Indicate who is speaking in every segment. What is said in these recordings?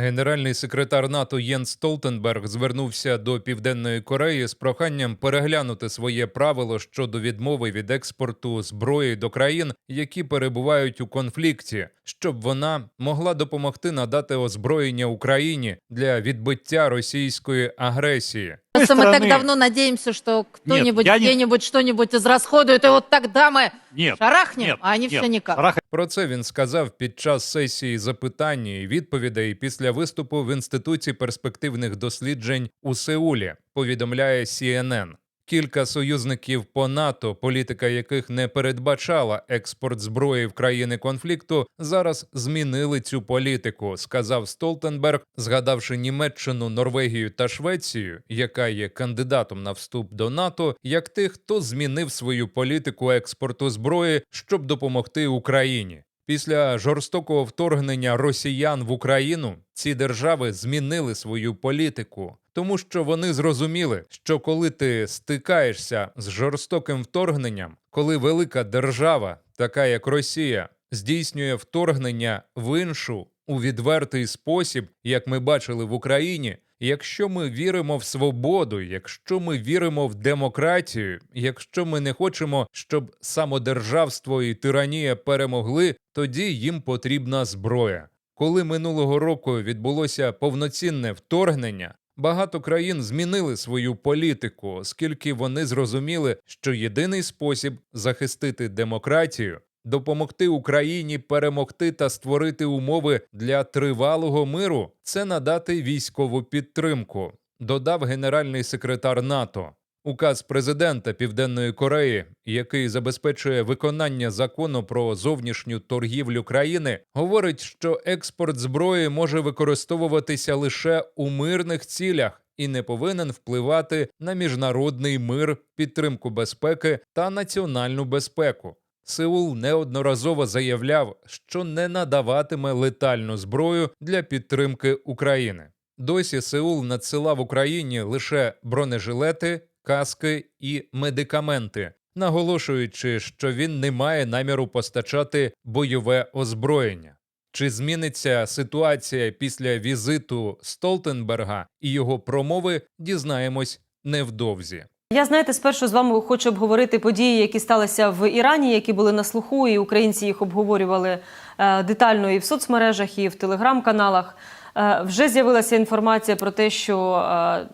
Speaker 1: Генеральний секретар НАТО Єнс Столтенберг звернувся до Південної Кореї з проханням переглянути своє правило щодо відмови від експорту зброї до країн, які перебувають у конфлікті, щоб вона могла допомогти надати озброєння Україні для відбиття російської агресії
Speaker 2: Просто мы так
Speaker 3: стороны-
Speaker 2: давно надеемся, что кто-нибудь
Speaker 3: я не-
Speaker 2: где-нибудь что-нибудь израсходует, и вот тогда мы
Speaker 3: Нет.
Speaker 2: шарахнем,
Speaker 3: нет,
Speaker 2: а они
Speaker 3: нет.
Speaker 2: все никак.
Speaker 3: Шарахать
Speaker 1: Про це він сказав під час сесії запитань і відповідей після виступу в інституті перспективних досліджень у Сеулі. Повідомляє CNN. Кілька союзників по НАТО, політика яких не передбачала експорт зброї в країни конфлікту, зараз змінили цю політику, сказав Столтенберг, згадавши Німеччину, Норвегію та Швецію, яка є кандидатом на вступ до НАТО, як тих, хто змінив свою політику експорту зброї, щоб допомогти Україні. Після жорстокого вторгнення росіян в Україну ці держави змінили свою політику, тому що вони зрозуміли, що коли ти стикаєшся з жорстоким вторгненням, коли велика держава, така як Росія, здійснює вторгнення в іншу у відвертий спосіб, як ми бачили в Україні. Якщо ми віримо в свободу, якщо ми віримо в демократію, якщо ми не хочемо, щоб самодержавство і тиранія перемогли, тоді їм потрібна зброя. Коли минулого року відбулося повноцінне вторгнення, багато країн змінили свою політику, оскільки вони зрозуміли, що єдиний спосіб захистити демократію допомогти Україні перемогти та створити умови для тривалого миру це надати військову підтримку, додав генеральний секретар НАТО. Указ президента Південної Кореї, який забезпечує виконання закону про зовнішню торгівлю країни, говорить, що експорт зброї може використовуватися лише у мирних цілях і не повинен впливати на міжнародний мир, підтримку безпеки та національну безпеку. Сеул неодноразово заявляв, що не надаватиме летальну зброю для підтримки України. Досі Сеул надсилав Україні лише бронежилети, каски і медикаменти, наголошуючи, що він не має наміру постачати бойове озброєння. Чи зміниться ситуація після візиту Столтенберга і його промови, дізнаємось невдовзі.
Speaker 4: Я знаєте, спершу з вами хочу обговорити події, які сталися в Ірані, які були на слуху, і українці їх обговорювали е, детально і в соцмережах, і в телеграм-каналах. Е, вже з'явилася інформація про те, що е,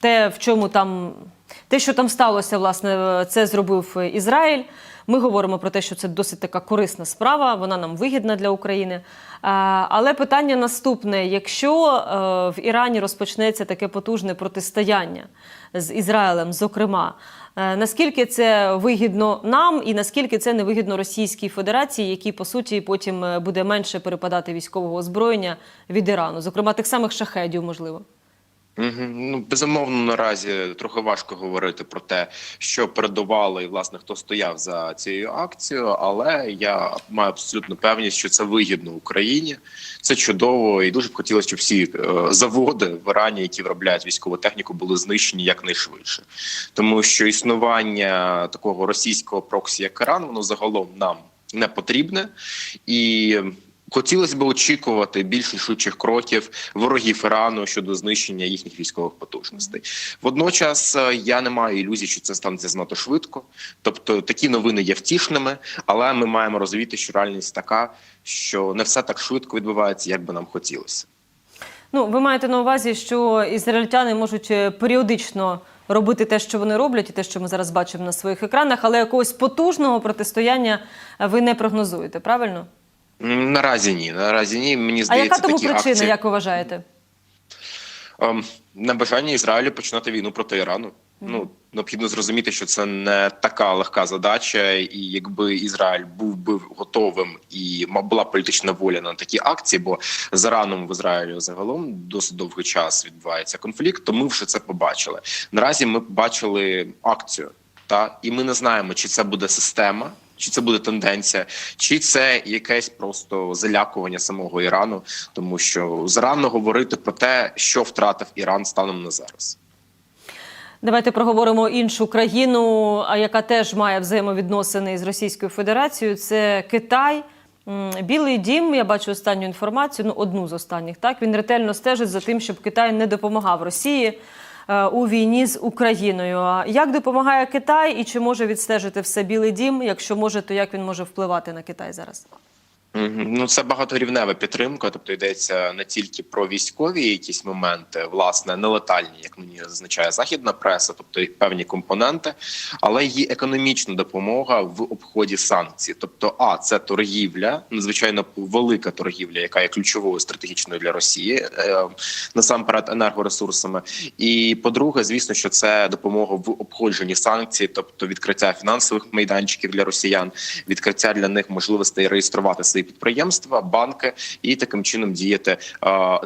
Speaker 4: те, в чому там те, що там сталося, власне, це зробив Ізраїль. Ми говоримо про те, що це досить така корисна справа, вона нам вигідна для України. Е, Але питання наступне: якщо е, в Ірані розпочнеться таке потужне протистояння з Ізраїлем, зокрема, е, наскільки це вигідно нам, і наскільки це не вигідно Російській Федерації, якій по суті потім е, буде менше перепадати військового озброєння від Ірану, зокрема тих самих шахедів, можливо.
Speaker 5: Ну безумовно, наразі трохи важко говорити про те, що передувало і власне хто стояв за цією акцією, але я маю абсолютну певність, що це вигідно Україні. Це чудово, і дуже б хотілося, щоб всі е, заводи в Ірані, які виробляють військову техніку, були знищені якнайшвидше, тому що існування такого російського проксі, як Іран, воно загалом нам не потрібне і. Хотілося б очікувати більш рішучих кроків ворогів Ірану щодо знищення їхніх військових потужностей. Водночас е, я не маю ілюзій, що це станеться знато швидко. Тобто такі новини є втішними, але ми маємо розуміти, що реальність така, що не все так швидко відбувається, як би нам хотілося.
Speaker 4: Ну, ви маєте на увазі, що ізраїльтяни можуть е, періодично робити те, що вони роблять, і те, що ми зараз бачимо на своїх екранах, але якогось потужного протистояння ви не прогнозуєте, правильно?
Speaker 5: Наразі ні. Наразі ні. Мені
Speaker 4: А
Speaker 5: здається,
Speaker 4: яка тому
Speaker 5: такі
Speaker 4: причина,
Speaker 5: акції
Speaker 4: як ви вважаєте?
Speaker 5: ем, небажання Ізраїлю починати війну проти Ірану. Ну необхідно зрозуміти, що це не така легка задача, і якби Ізраїль був би готовим і була політична воля на такі акції, бо з Іраном в Ізраїлі загалом досить довгий час відбувається конфлікт, то ми вже це побачили. Наразі ми бачили акцію, та і ми не знаємо, чи це буде система. Чи це буде тенденція, чи це якесь просто залякування самого Ірану, тому що зарано говорити про те, що втратив Іран станом на зараз.
Speaker 4: Давайте проговоримо іншу країну, яка теж має взаємовідносини з Російською Федерацією. Це Китай. Білий дім, я бачу останню інформацію, ну одну з останніх. Так він ретельно стежить за тим, щоб Китай не допомагав Росії у війні з Україною. Як допомагає Китай і чи може відстежити все Білий дім? Якщо може, то як він може впливати на Китай зараз?
Speaker 5: Ну це багаторівнева підтримка, тобто йдеться не тільки про військові якісь моменти, власне, нелетальні, як мені зазначає західна преса, тобто їх певні компоненти, але й економічна допомога в обході санкцій. Тобто, а це торгівля, надзвичайно велика торгівля, яка є ключовою стратегічною для Росії, е, насамперед енергоресурсами. І по-друге, звісно, що це допомога в обходженні санкцій, тобто відкриття фінансових майданчиків для росіян, відкриття для них можливостей реєструвати свої підприємства, банки і таким чином діяти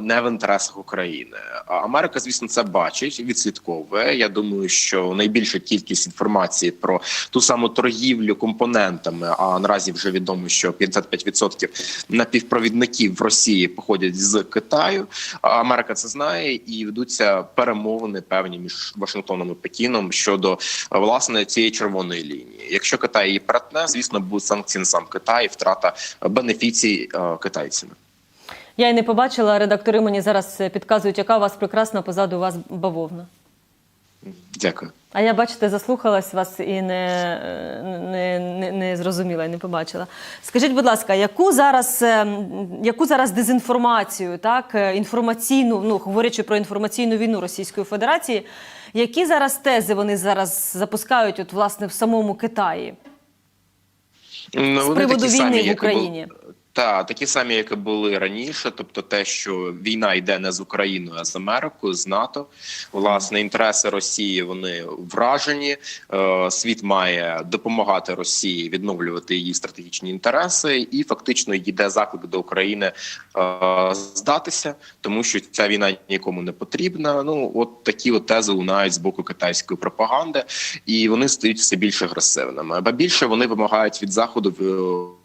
Speaker 5: не в інтересах України. Америка, звісно, це бачить, відслідковує. Я думаю, що найбільша кількість інформації про ту саму торгівлю компонентами. А наразі вже відомо, що 55% напівпровідників в Росії походять з Китаю. Америка це знає і ведуться перемовини певні між Вашингтоном і Пекіном щодо власне цієї червоної лінії. Якщо Китай її перетне, звісно, будуть санкції на сам Китай, і втрата бенефіцій е, китайцями.
Speaker 4: Я й не побачила. Редактори мені зараз е, підказують, яка у вас прекрасна позаду вас бавовна.
Speaker 5: Дякую.
Speaker 4: А я, бачите, заслухалась вас і не, не, не, не зрозуміла, і не побачила. Скажіть, будь ласка, яку зараз, е, яку зараз дезінформацію, так, інформаційну, ну, говорячи про інформаційну війну Російської Федерації, які зараз тези вони зараз запускають от, власне, в самому Китаї?
Speaker 5: Ну,
Speaker 4: З приводу війни в Україні.
Speaker 5: були- Та такі самі, як і були раніше, тобто те, що війна йде не з Україною, а з Америкою, з НАТО. Власне, інтереси Росії вони вражені. Е, Світ має допомагати Росії відновлювати її стратегічні інтереси, і фактично йде заклик до України е, здатися, тому що ця війна нікому не потрібна. Ну от такі от тези лунають з боку китайської пропаганди, і вони стають все більш агресивними. Ба більше вони вимагають від заходу е,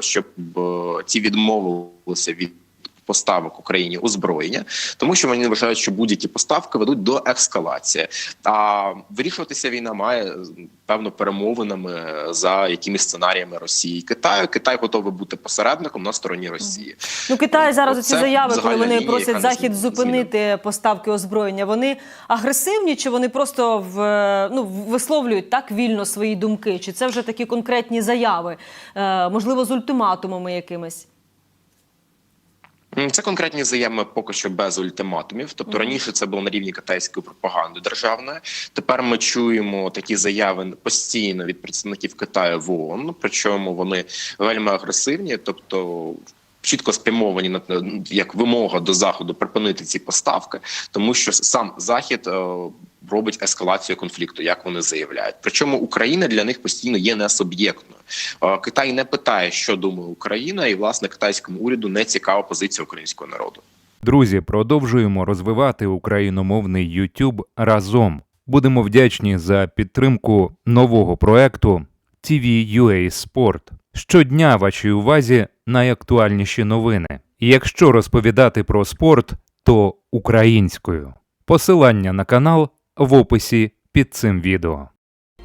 Speaker 5: щоб ці ті відмовилися від поставок Україні озброєння, тому що вони вважають, що будь-які поставки ведуть до ескалації. А вирішуватися війна має певно перемовинами за якимись сценаріями Росії і Китаю. Китай готовий бути посередником на стороні Росії.
Speaker 4: Ну, Китай зараз оці заяви, коли вони
Speaker 5: лінія,
Speaker 4: просять Захід зупинити поставки озброєння, вони агресивні чи вони просто в, ну, висловлюють так вільно свої думки? Чи це вже такі конкретні заяви, е, можливо, з ультиматумами якимись?
Speaker 5: Це конкретні заяви поки що без ультиматумів. Тобто раніше це було на рівні китайської пропаганди державної. Тепер ми чуємо такі заяви постійно від представників Китаю в ООН, причому вони вельми агресивні, тобто. Чітко спрямовані на як вимога до заходу припинити ці поставки, тому що сам захід е, робить ескалацію конфлікту, як вони заявляють. Причому Україна для них постійно є не суб'єктною. Е, Китай не питає, що думає Україна, і власне китайському уряду не цікава позиція українського народу.
Speaker 1: Друзі, продовжуємо розвивати україномовний YouTube разом. Будемо вдячні за підтримку нового проекту TV.ua Sport. Щодня вашій увазі найактуальніші новини. Якщо розповідати про спорт, то українською. Посилання на канал в описі під цим відео.